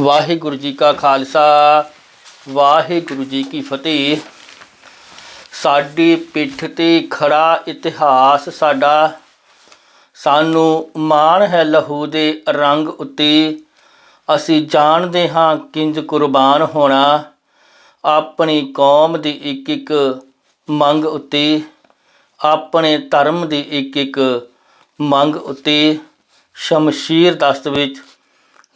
ਵਾਹਿਗੁਰੂ ਜੀ ਕਾ ਖਾਲਸਾ, ਵਾਹਿਗੁਰੂ ਜੀ ਕੀ ਫਤਿਹ। ਸਾਡੀ ਪਿੱਠ ਤੇ ਖੜਾ ਇਤਿਹਾਸ ਸਾਡਾ, ਸਾਨੂੰ ਮਾਣ ਹੈ ਲਹੂ ਦੇ ਰੰਗ ਉੱਤੇ। ਅਸੀਂ ਜਾਣਦੇ ਹਾਂ ਕਿੰਜ ਕੁਰਬਾਨ ਹੋਣਾ, ਆਪਣੀ ਕੌਮ ਦੀ ਇੱਕ ਇੱਕ ਮੰਗ ਉੱਤੇ, ਆਪਣੇ ਧਰਮ ਦੀ ਇੱਕ ਇੱਕ ਮੰਗ ਉੱਤੇ। ਸ਼ਮਸ਼ੀਰ ਦਸਤ ਵਿੱਚ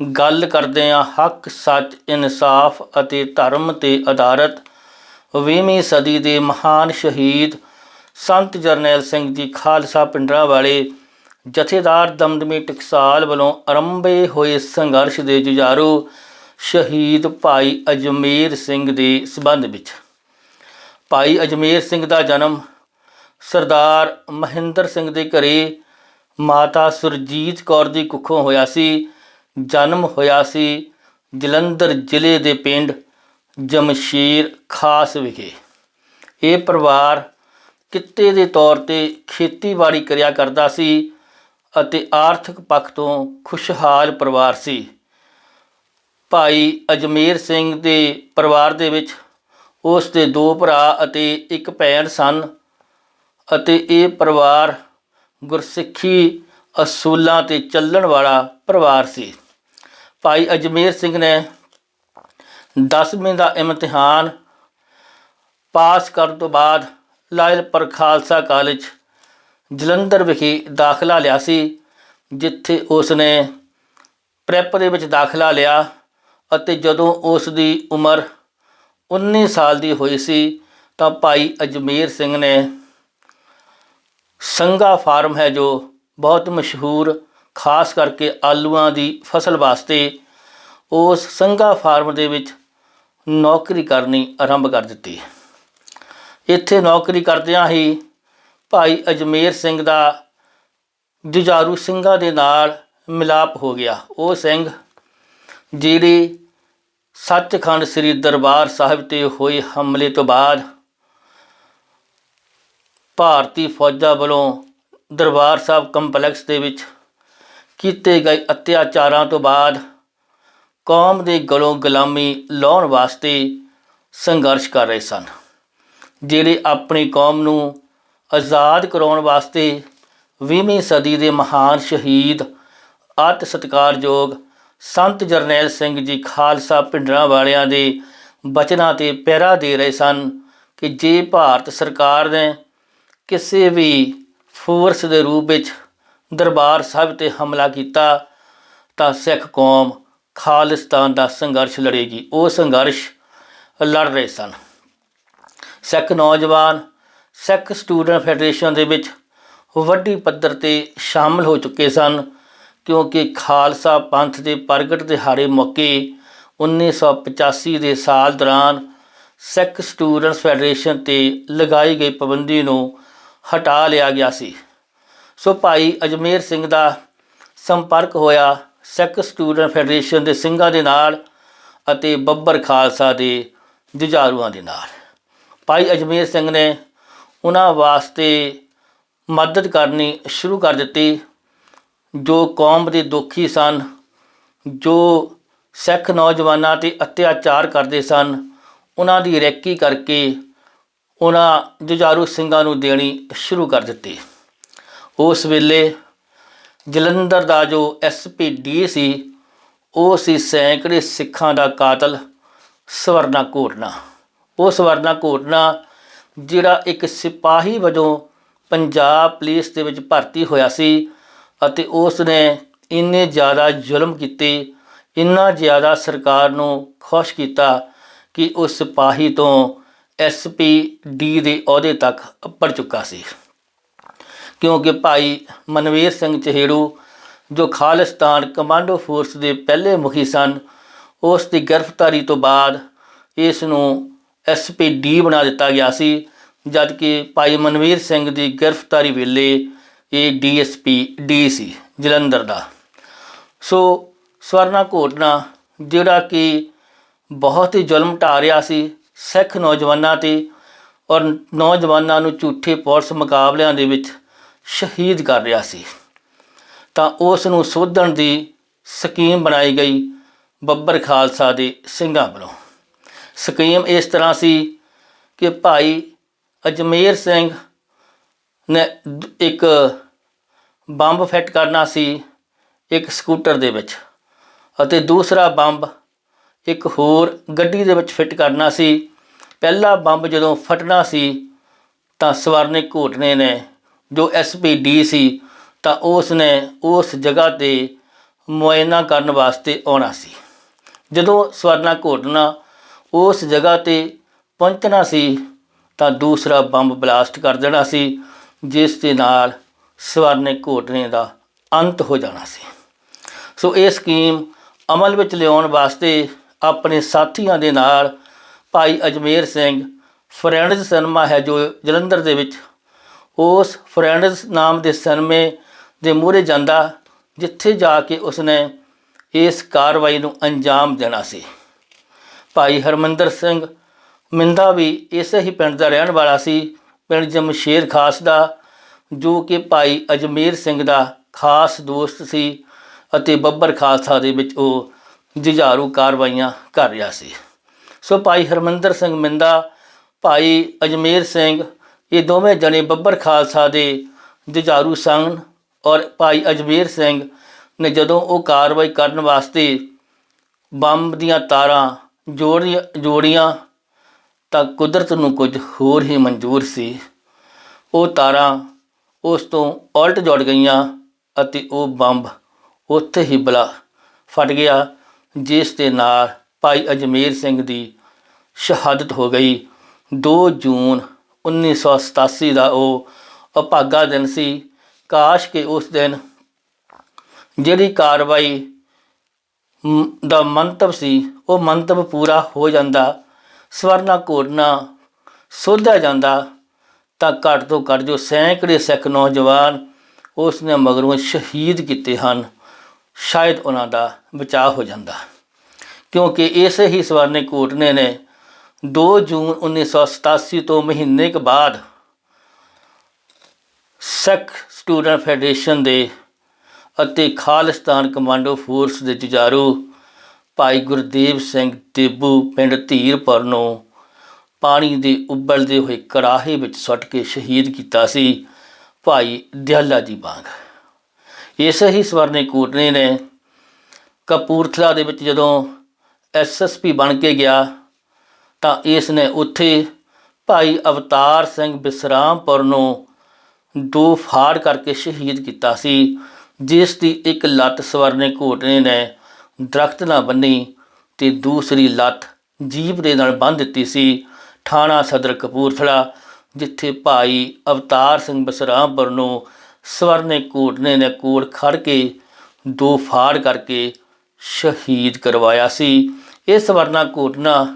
ਗੱਲ ਕਰਦੇ ਹਾਂ ਹੱਕ, ਸੱਚ, ਇਨਸਾਫ ਅਤੇ ਧਰਮ ਤੇ ਆਧਾਰਿਤ। 20ਵੀਂ ਸਦੀ ਦੇ ਮਹਾਨ ਸ਼ਹੀਦ ਸੰਤ ਜਰਨੈਲ ਸਿੰਘ ਜੀ ਖਾਲਸਾ ਪਿੰਡਰਾਂ ਵਾਲੇ ਜਥੇਦਾਰ ਦਮਦਮੀ ਟਕਸਾਲ ਵੱਲੋਂ ਆਰੰਭੇ ਹੋਏ ਸੰਘਰਸ਼ ਦੇ ਜੁਝਾਰੂ ਸ਼ਹੀਦ ਭਾਈ ਅਜਮੇਰ ਸਿੰਘ ਦੇ ਸਬੰਧ ਵਿੱਚ। ਭਾਈ ਅਜਮੇਰ ਸਿੰਘ ਦਾ ਜਨਮ ਸਰਦਾਰ ਮਹਿੰਦਰ ਸਿੰਘ ਦੇ ਘਰੇ ਮਾਤਾ ਸੁਰਜੀਤ ਕੌਰ ਦੀ ਕੁੱਖੋਂ ਹੋਇਆ ਸੀ। ਜਨਮ ਹੋਇਆ ਸੀ ਜਲੰਧਰ ਜ਼ਿਲ੍ਹੇ ਦੇ ਪਿੰਡ ਜਮਸ਼ੀਰ ਖਾਸ ਵਿਖੇ। ਇਹ ਪਰਿਵਾਰ ਕਿੱਤੇ ਦੇ ਤੌਰ ਤੇ ਖੇਤੀਬਾੜੀ ਕਰਿਆ ਕਰਦਾ ਸੀ ਅਤੇ ਆਰਥਿਕ ਪੱਖ ਤੋਂ ਖੁਸ਼ਹਾਲ ਪਰਿਵਾਰ ਸੀ। ਭਾਈ ਅਜਮੇਰ ਸਿੰਘ ਦੇ ਪਰਿਵਾਰ ਦੇ ਵਿੱਚ ਉਸ ਦੇ ਦੋ ਭਰਾ ਅਤੇ ਇੱਕ ਭੈਣ ਸਨ ਅਤੇ ਇਹ ਪਰਿਵਾਰ ਗੁਰਸਿੱਖੀ ਅਸੂਲਾਂ ਤੇ ਚੱਲਣ ਵਾਲਾ ਪਰਿਵਾਰ ਸੀ। ਭਾਈ ਅਜਮੇਰ ਸਿੰਘ ਨੇ 10ਵੀਂ ਦਾ ਇਮਤਿਹਾਨ ਪਾਸ ਕਰਨ ਤੋਂ ਬਾਅਦ ਲਾਇਲਪੁਰ ਖਾਲਸਾ ਕਾਲਜ ਜਲੰਧਰ ਵਿਖੇ ਦਾਖਲਾ ਲਿਆ ਸੀ, ਜਿੱਥੇ ਉਸ ਨੇ ਪ੍ਰੈਪ ਦੇ ਵਿੱਚ ਦਾਖਲਾ ਲਿਆ ਅਤੇ ਜਦੋਂ ਉਸ ਦੀ ਉਮਰ 19 ਸਾਲ ਦੀ ਹੋਈ ਸੀ ਤਾਂ ਭਾਈ ਅਜਮੇਰ ਸਿੰਘ ਨੇ ਸੰਗਾ ਫਾਰਮ ਹੈ ਜੋ ਬਹੁਤ ਮਸ਼ਹੂਰ ਖਾਸ ਕਰਕੇ ਆਲੂਆਂ ਦੀ ਫਸਲ ਵਾਸਤੇ ਉਸ ਸੰਘਾ ਫਾਰਮ ਦੇ ਵਿੱਚ ਨੌਕਰੀ ਕਰਨੀ ਆਰੰਭ ਕਰ ਦਿੱਤੀ। ਇੱਥੇ ਨੌਕਰੀ ਕਰਦਿਆਂ ਹੀ ਭਾਈ ਅਜਮੇਰ ਸਿੰਘ ਦਾ ਜੁਝਾਰੂ ਸਿੰਘਾਂ ਦੇ ਨਾਲ ਮਿਲਾਪ ਹੋ ਗਿਆ। ਉਹ ਸਿੰਘ ਜਿਹੜੇ ਸੱਚਖੰਡ ਸ੍ਰੀ ਦਰਬਾਰ ਸਾਹਿਬ ਤੇ ਹੋਏ ਹਮਲੇ ਤੋਂ ਬਾਅਦ ਭਾਰਤੀ ਫੌਜਾਂ ਵੱਲੋਂ ਦਰਬਾਰ ਸਾਹਿਬ ਕੰਪਲੈਕਸ ਦੇ ਵਿੱਚ ਕੀਤੇ ਗਏ ਅਤਿਆਚਾਰਾਂ ਤੋਂ ਬਾਅਦ ਕੌਮ ਦੇ ਗਲੋਂ ਗੁਲਾਮੀ ਲਾਉਣ ਵਾਸਤੇ ਸੰਘਰਸ਼ ਕਰ ਰਹੇ ਸਨ। ਜਿਹੜੇ ਆਪਣੀ ਕੌਮ ਨੂੰ ਆਜ਼ਾਦ ਕਰਾਉਣ ਵਾਸਤੇ 20ਵੀਂ ਸਦੀ ਦੇ ਮਹਾਨ ਸ਼ਹੀਦ ਅਤ ਸਤਿਕਾਰਯੋਗ ਸੰਤ ਜਰਨੈਲ ਸਿੰਘ ਜੀ ਖਾਲਸਾ ਪਿੰਡਰਾਂ ਵਾਲਿਆਂ ਦੇ ਬਚਨਾਂ ਤੇ ਪਹਿਰਾ ਦੇ ਰਹੇ ਸਨ ਕਿ ਜੇ ਭਾਰਤ ਸਰਕਾਰ ਨੇ ਕਿਸੇ ਵੀ ਫੋਰਸ ਦੇ ਰੂਪ ਵਿੱਚ ਦਰਬਾਰ ਸਾਹਿਬ ਤੇ ਹਮਲਾ ਕੀਤਾ ਤਾਂ ਸਿੱਖ ਕੌਮ ਖਾਲਿਸਤਾਨ ਦਾ ਸੰਘਰਸ਼ ਲੜੇਗੀ। ਉਹ ਸੰਘਰਸ਼ ਲੜ ਰਹੇ ਸਨ। ਸਿੱਖ ਨੌਜਵਾਨ, ਸਿੱਖ ਸਟੂਡੈਂਟ ਫੈਡਰੇਸ਼ਨ ਦੇ ਵਿੱਚ ਵੱਡੀ ਪੱਧਰ ਤੇ ਸ਼ਾਮਲ ਹੋ ਚੁੱਕੇ ਸਨ ਕਿਉਂਕਿ ਖਾਲਸਾ ਪੰਥ ਦੇ ਪ੍ਰਗਟ ਦਿਹਾੜੇ ਮੌਕੇ 1985 ਦੇ ਸਾਲ ਦੌਰਾਨ ਸਿੱਖ ਸਟੂਡੈਂਟਸ ਫੈਡਰੇਸ਼ਨ ਤੇ ਲਗਾਈ ਗਈ ਪਾਬੰਦੀ ਨੂੰ ਹਟਾ ਲਿਆ ਗਿਆ ਸੀ। ਸੋ ਭਾਈ ਅਜਮੇਰ ਸਿੰਘ ਦਾ ਸੰਪਰਕ ਹੋਇਆ ਸਿੱਖ ਸਟੂਡੈਂਟ ਫੈਡਰੇਸ਼ਨ ਦੇ ਸਿੰਘਾਂ ਦੇ ਨਾਲ ਅਤੇ ਬੱਬਰ ਖਾਲਸਾ ਦੇ ਜੁਝਾਰੂਆਂ ਦੇ ਨਾਲ। ਭਾਈ ਅਜਮੇਰ ਸਿੰਘ ਨੇ ਉਹਨਾਂ ਵਾਸਤੇ ਮਦਦ ਕਰਨੀ ਸ਼ੁਰੂ ਕਰ ਦਿੱਤੀ, ਜੋ ਕੌਮ ਦੇ ਦੁਖੀ ਸਨ, ਜੋ ਸਿੱਖ ਨੌਜਵਾਨਾਂ ਤੇ ਅਤਿਆਚਾਰ ਕਰਦੇ ਸਨ, ਉਹਨਾਂ ਦੀ ਰੈਕੀ ਕਰਕੇ ਉਹਨਾਂ ਜੁਝਾਰੂ ਸਿੰਘਾਂ ਨੂੰ ਦੇਣੀ ਸ਼ੁਰੂ ਕਰ ਦਿੱਤੀ। ਉਸ ਵੇਲੇ ਜਲੰਧਰ ਦਾ ਜੋ ਐਸਪੀਡੀ ਸੀ, ਉਹ ਸੀ ਸੈਂਕੜੇ ਸਿੱਖਾਂ ਦਾ ਕਾਤਲ ਸਵਰਨਾ ਘੋਟਨਾ ਉਹ ਸਵਰਨਾ ਘੋਟਨਾ ਜਿਹੜਾ ਇੱਕ ਸਿਪਾਹੀ ਵਜੋਂ ਪੰਜਾਬ ਪੁਲਿਸ ਦੇ ਵਿੱਚ ਭਰਤੀ ਹੋਇਆ ਸੀ ਅਤੇ ਉਸ ਨੇ ਇੰਨੇ ਜ਼ਿਆਦਾ ਜ਼ੁਲਮ ਕੀਤੇ, ਇੰਨਾ ਜ਼ਿਆਦਾ ਸਰਕਾਰ ਨੂੰ ਖੁਸ਼ ਕੀਤਾ ਕਿ ਉਸ ਸਿਪਾਹੀ ਤੋਂ ਐਸਪੀ ਡੀ ਦੇ ਅਹੁਦੇ ਤੱਕ ਉੱਪਰ ਚੁੱਕਾ ਸੀ। ਕਿਉਂਕਿ ਭਾਈ ਮਨਵੀਰ ਸਿੰਘ ਚਹੇੜੂ, ਜੋ ਖਾਲਿਸਤਾਨ ਕਮਾਂਡੋ ਫੋਰਸ ਦੇ ਪਹਿਲੇ ਮੁਖੀ ਸਨ, ਉਸ ਦੀ ਗ੍ਰਿਫਤਾਰੀ ਤੋਂ ਬਾਅਦ ਇਸ ਨੂੰ ਐਸਪੀ ਡੀ ਬਣਾ ਦਿੱਤਾ ਗਿਆ ਸੀ, ਜਦਕਿ ਭਾਈ ਮਨਵੀਰ ਸਿੰਘ ਦੀ ਗ੍ਰਿਫਤਾਰੀ ਵੇਲੇ ਇਹ ਡੀਐਸਪੀ ਡੀ ਸੀ, ਜਲੰਧਰ ਦਾ। ਸੋ ਸਵਰਨਾ ਘੋਟਨਾ ਜਿਹੜਾ ਕਿ ਬਹੁਤ ਹੀ ਜ਼ੁਲਮ ਢਾ ਰਿਹਾ ਸੀ ਸਿੱਖ ਨੌਜਵਾਨਾਂ ਤੇ ਔਰ ਨੌਜਵਾਨਾਂ ਨੂੰ ਝੂਠੇ ਪੁਲਿਸ ਮੁਕਾਬਲਿਆਂ ਦੇ ਵਿੱਚ ਸ਼ਹੀਦ ਕਰ ਰਿਹਾ ਸੀ। ਤਾਂ ਉਸ ਨੂੰ ਸੋਧਣ ਦੀ ਸਕੀਮ ਬਣਾਈ ਗਈ ਬੱਬਰ ਖਾਲਸਾ ਦੇ ਸਿੰਘਾਂ ਵੱਲੋਂ। ਸਕੀਮ ਇਸ ਤਰ੍ਹਾਂ ਸੀ ਕਿ ਭਾਈ ਅਜਮੇਰ ਸਿੰਘ ਨੇ ਦ- ਇੱਕ ਬੰਬ ਫਿੱਟ ਕਰਨਾ ਸੀ ਇੱਕ ਸਕੂਟਰ ਦੇ ਵਿੱਚ ਅਤੇ ਦੂਸਰਾ ਬੰਬ ਇੱਕ ਹੋਰ ਗੱਡੀ ਦੇ ਵਿੱਚ ਫਿੱਟ ਕਰਨਾ ਸੀ। ਪਹਿਲਾ ਬੰਬ ਜਦੋਂ ਫਟਣਾ ਸੀ ਤਾਂ ਸਵਰਨਿਕ ਘੋਟਨੇ ਨੇ ਜੋ ਐਸਪੀਡੀ ਸੀ, ਤਾਂ ਉਸ ਨੇ ਉਸ ਜਗ੍ਹਾ ਤੇ ਮੁਆਇਨਾ ਕਰਨ ਵਾਸਤੇ ਆਉਣਾ ਸੀ। ਜਦੋਂ ਸਵਰਨਾ ਘੋਟਨਾ ਉਸ ਜਗ੍ਹਾ ਤੇ ਪਹੁੰਚਣਾ ਸੀ, ਤਾਂ ਦੂਸਰਾ ਬੰਬ ਬਲਾਸਟ ਕਰ ਦੇਣਾ ਸੀ, ਜਿਸ ਦੇ ਨਾਲ ਸਵਰਨੇ ਘੋਟਨੇ ਦਾ ਅੰਤ ਹੋ ਜਾਣਾ ਸੀ। ਸੋ ਇਹ ਸਕੀਮ ਅਮਲ ਵਿੱਚ ਲਿਆਉਣ ਵਾਸਤੇ ਆਪਣੇ ਸਾਥੀਆਂ ਦੇ ਨਾਲ ਭਾਈ ਅਜਮੇਰ ਸਿੰਘ ਫਰੈਂਡਸ ਸਿਨੇਮਾ ਹੈ ਜੋ ਜਲੰਧਰ ਦੇ ਵਿੱਚ ਉਸ ਫਰੈਂਡਸ ਨਾਮ ਦੇ ਸਨਮੇ ਦੇ ਮੂਹਰੇ ਜਾਂਦਾ ਜਿੱਥੇ ਜਾ ਕੇ ਉਸਨੇ ਇਸ ਕਾਰਵਾਈ ਨੂੰ ਅੰਜਾਮ ਦੇਣਾ ਸੀ। ਭਾਈ ਹਰਮੰਦਰ ਸਿੰਘ ਮਿੰਦਾ ਵੀ ਇਸੇ ਹੀ ਪਿੰਡ ਦਾ ਰਹਿਣ ਵਾਲਾ ਸੀ। ਪਿੰਡ ਜਮਸ਼ੇਰ ਖਾਸ ਦਾ, ਜੋ ਕਿ ਭਾਈ ਅਜਮੇਰ ਸਿੰਘ ਦਾ ਖਾਸ ਦੋਸਤ ਸੀ ਅਤੇ ਬੱਬਰ ਖਾਲਸਾ ਦੇ ਵਿੱਚ ਉਹ ਜੁਝਾਰੂ ਕਾਰਵਾਈਆਂ ਕਰ ਰਿਹਾ ਸੀ। ਸੋ ਭਾਈ ਹਰਮੰਦਰ ਸਿੰਘ ਮਿੰਦਾ, ਭਾਈ ਅਜਮੇਰ ਸਿੰਘ ਇਹ ਦੋਵੇਂ ਜਣੇ ਬੱਬਰ ਖਾਲਸਾ ਦੇ ਜੁਝਾਰੂ ਸਨ ਔਰ ਭਾਈ ਅਜਮੇਰ ਸਿੰਘ ਨੇ ਜਦੋਂ ਉਹ ਕਾਰਵਾਈ ਕਰਨ ਵਾਸਤੇ ਬੰਬ ਦੀਆਂ ਤਾਰਾਂ ਜੋੜੀਆਂ ਜੋੜੀਆਂ, ਤਾਂ ਕੁਦਰਤ ਨੂੰ ਕੁਝ ਹੋਰ ਹੀ ਮਨਜ਼ੂਰ ਸੀ। ਉਹ ਤਾਰਾਂ ਉਸ ਤੋਂ ਉਲਟ ਜੁੜ ਗਈਆਂ ਅਤੇ ਉਹ ਬੰਬ ਉੱਥੇ ਹੀ ਬਲਾ ਫਟ ਗਿਆ, ਜਿਸ ਦੇ ਨਾਲ ਭਾਈ ਅਜਮੇਰ ਸਿੰਘ ਦੀ ਸ਼ਹਾਦਤ ਹੋ ਗਈ। 2 ਜੂਨ 1987 ਦਾ ਉਹ ਅਭਾਗਾ ਦਿਨ ਸੀ। ਕਾਸ਼ ਕਿ ਉਸ ਦਿਨ ਜਿਹੜੀ ਕਾਰਵਾਈ ਦਾ ਮੰਤਵ ਸੀ, ਉਹ ਮੰਤਵ ਪੂਰਾ ਹੋ ਜਾਂਦਾ, ਸਵਰਨਾ ਕੋਟਨਾ ਸੋਧਿਆ ਜਾਂਦਾ, ਤਾਂ ਘੱਟ ਤੋਂ ਘੱਟ ਜੋ ਸੈਂਕੜੇ ਸਿੱਖ ਨੌਜਵਾਨ ਉਸ ਨੇ ਮਗਰੋਂ ਸ਼ਹੀਦ ਕੀਤੇ ਹਨ, ਸ਼ਾਇਦ ਉਹਨਾਂ ਦਾ ਬਚਾਅ ਹੋ ਜਾਂਦਾ। ਕਿਉਂਕਿ ਇਸੇ ਹੀ ਸਵਰਨੇ ਕੋਟਨੇ ਨੇ 2 ਜੂਨ 1987 ਤੋਂ ਮਹੀਨੇ ਕੁ ਬਾਅਦ ਸਿੱਖ ਸਟੂਡੈਂਟ ਫੈਡਰੇਸ਼ਨ ਦੇ ਅਤੇ ਖਾਲਿਸਤਾਨ ਕਮਾਂਡੋ ਫੋਰਸ ਦੇ ਜੁਝਾਰੂ ਭਾਈ ਗੁਰਦੇਵ ਸਿੰਘ ਦੇਬੂ ਪਿੰਡ ਧੀਰਪੁਰ ਨੂੰ ਪਾਣੀ ਦੇ ਉਬਲਦੇ ਹੋਏ ਕੜਾਹੇ ਵਿੱਚ ਸੁੱਟ ਕੇ ਸ਼ਹੀਦ ਕੀਤਾ ਸੀ ਭਾਈ ਦਿਆਲਾ ਜੀ ਬਾਗ। ਇਸੇ ਹੀ ਸਵਰਨੇ ਕੋਟਨੇ ਨੇ ਕਪੂਰਥਲਾ ਦੇ ਵਿੱਚ ਜਦੋਂ ਐਸਐਸਪੀ ਬਣ ਕੇ ਗਿਆ ਤਾਂ ਇਸ ਨੇ ਉੱਥੇ ਭਾਈ ਅਵਤਾਰ ਸਿੰਘ ਬਿਸਰਾਮਪੁਰ ਨੂੰ ਦੋ ਫਾੜ ਕਰਕੇ ਸ਼ਹੀਦ ਕੀਤਾ ਸੀ, ਜਿਸ ਦੀ ਇੱਕ ਲੱਤ ਸਵਰਨੇ ਘੋਟਨੇ ਨੇ ਦਰਖਤ ਨਾਲ ਬੰਨੀ ਤੇ ਦੂਸਰੀ ਲੱਤ ਜੀਪ ਦੇ ਨਾਲ ਬੰਨ੍ਹ ਦਿੱਤੀ ਸੀ, ਥਾਣਾ ਸਦਰ ਕਪੂਰਥਲਾ, ਜਿੱਥੇ ਭਾਈ ਅਵਤਾਰ ਸਿੰਘ ਬਸਰਾਮਪੁਰ ਨੂੰ ਸਵਰਨੇ ਘੋਟਨੇ ਨੇ ਕੋਲ ਖੜ ਕੇ ਦੋ ਫਾੜ ਕਰਕੇ ਸ਼ਹੀਦ ਕਰਵਾਇਆ ਸੀ। ਇਹ ਸਵਰਨਾ ਘੋਟਨਾ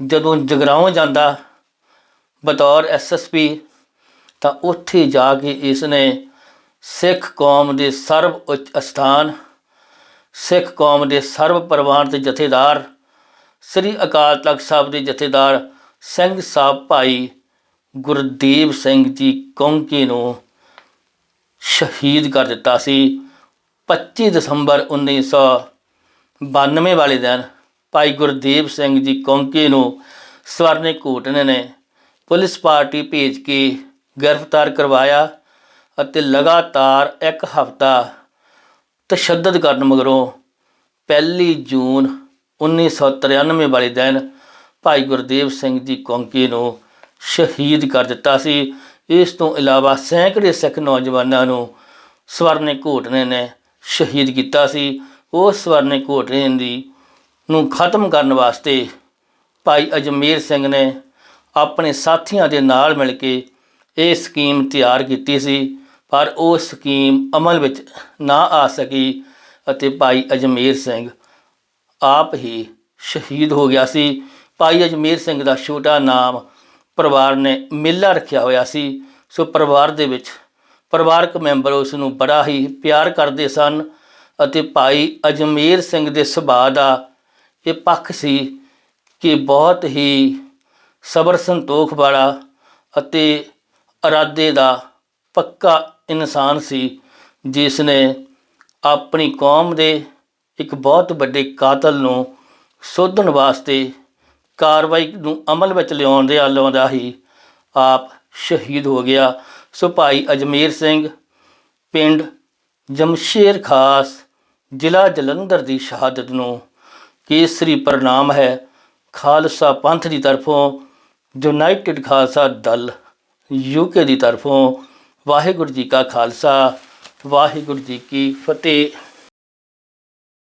ਜਦੋਂ ਜਗਰਾਉਂ ਜਾਂਦਾ ਬਤੌਰ ਐਸਐਸਪੀ ਤਾਂ ਉੱਥੇ ਜਾ ਕੇ ਇਸ ਨੇ ਸਿੱਖ ਕੌਮ ਦੇ ਸਰਵ ਉੱਚ ਅਸਥਾਨ, ਸਿੱਖ ਕੌਮ ਦੇ ਸਰਵ ਪ੍ਰਵਾਨ ਤੇ ਜਥੇਦਾਰ, ਸ੍ਰੀ ਅਕਾਲ ਤਖਤ ਸਾਹਿਬ ਦੇ ਜਥੇਦਾਰ ਸਿੰਘ ਸਾਹਿਬ ਭਾਈ ਗੁਰਦੇਵ ਸਿੰਘ ਜੀ ਕੌਂਕੀ ਨੂੰ ਸ਼ਹੀਦ ਕਰ ਦਿੱਤਾ ਸੀ 25 ਦਸੰਬਰ 1992 ਵਾਲੇ ਦਿਨ। ਭਾਈ ਗੁਰਦੇਵ ਸਿੰਘ ਜੀ ਕੌਂਕੇ ਨੂੰ ਸਵਰਨੇ ਘੋਟਨੇ ਨੇ ਪੁਲਿਸ ਪਾਰਟੀ ਭੇਜ ਕੇ ਗ੍ਰਿਫਤਾਰ ਕਰਵਾਇਆ ਅਤੇ ਲਗਾਤਾਰ ਇੱਕ ਹਫ਼ਤਾ ਤਸ਼ੱਦਦ ਕਰਨ ਮਗਰੋਂ ਪਹਿਲੀ ਜੂਨ 1993 ਵਾਲੇ ਦਿਨ ਭਾਈ ਗੁਰਦੇਵ ਸਿੰਘ ਜੀ ਕੌਂਕੀ ਨੂੰ ਸ਼ਹੀਦ ਕਰ ਦਿੱਤਾ ਸੀ। ਇਸ ਤੋਂ ਇਲਾਵਾ ਸੈਂਕੜੇ ਸਿੱਖ ਨੌਜਵਾਨਾਂ ਨੂੰ ਸਵਰਨੇ ਘੋਟਨੇ ਨੇ ਸ਼ਹੀਦ ਕੀਤਾ ਸੀ। ਉਹ ਸਵਰਨੇ ਘੋਟਨੇ ਦੀ ਨੂੰ ਖਤਮ ਕਰਨ ਵਾਸਤੇ ਭਾਈ ਅਜਮੇਰ ਸਿੰਘ ਨੇ ਆਪਣੇ ਸਾਥੀਆਂ ਦੇ ਨਾਲ ਮਿਲ ਕੇ ਇਹ ਸਕੀਮ ਤਿਆਰ ਕੀਤੀ ਸੀ, ਪਰ ਉਹ ਸਕੀਮ ਅਮਲ ਵਿੱਚ ਨਾ ਆ ਸਕੀ ਅਤੇ ਭਾਈ ਅਜਮੇਰ ਸਿੰਘ ਆਪ ਹੀ ਸ਼ਹੀਦ ਹੋ ਗਿਆ ਸੀ। ਭਾਈ ਅਜਮੇਰ ਸਿੰਘ ਦਾ ਛੋਟਾ ਨਾਮ ਪਰਿਵਾਰ ਨੇ ਮੇਲਾ ਰੱਖਿਆ ਹੋਇਆ ਸੀ। ਸੋ ਪਰਿਵਾਰ ਦੇ ਵਿੱਚ ਪਰਿਵਾਰਕ ਮੈਂਬਰ ਉਸ ਨੂੰ ਬੜਾ ਹੀ ਪਿਆਰ ਕਰਦੇ ਸਨ ਅਤੇ ਭਾਈ ਅਜਮੇਰ ਸਿੰਘ ਦੇ ਸੁਭਾਅ ਦਾ ਇਹ ਪੱਖ ਸੀ ਕਿ ਬਹੁਤ ਹੀ ਸਬਰ ਸੰਤੋਖ ਵਾਲਾ ਅਤੇ ਇਰਾਦੇ ਦਾ ਪੱਕਾ ਇਨਸਾਨ ਸੀ ਜਿਸ ਨੇ ਆਪਣੀ ਕੌਮ ਦੇ ਇੱਕ ਬਹੁਤ ਵੱਡੇ ਕਾਤਲ ਨੂੰ ਸੋਧਣ ਵਾਸਤੇ ਕਾਰਵਾਈ ਨੂੰ ਅਮਲ ਵਿੱਚ ਲਿਆਉਣ ਦੇ ਲਿਆਉਂਦਾ ਹੀ ਆਪ ਸ਼ਹੀਦ ਹੋ ਗਿਆ। ਸੋ ਭਾਈ ਅਜਮੇਰ ਸਿੰਘ, ਪਿੰਡ ਜਮਸ਼ੇਰ ਖਾਸ ਜ਼ਿਲ੍ਹਾ ਜਲੰਧਰ ਦੀ ਸ਼ਹਾਦਤ ਨੂੰ ਕੇਸਰੀ ਪ੍ਰਣਾਮ ਹੈ। ਖਾਲਸਾ ਪੰਥ ਦੀ ਤਰਫੋਂ ਯੂਨਾਈਟਿਡ ਖਾਲਸਾ ਦਲ ਯੂਕੇ ਦੀ ਤਰਫੋਂ, ਵਾਹਿਗੁਰੂ ਜੀ ਕਾ ਖਾਲਸਾ, ਵਾਹਿਗੁਰੂ ਜੀ ਕੀ ਫਤਿਹ।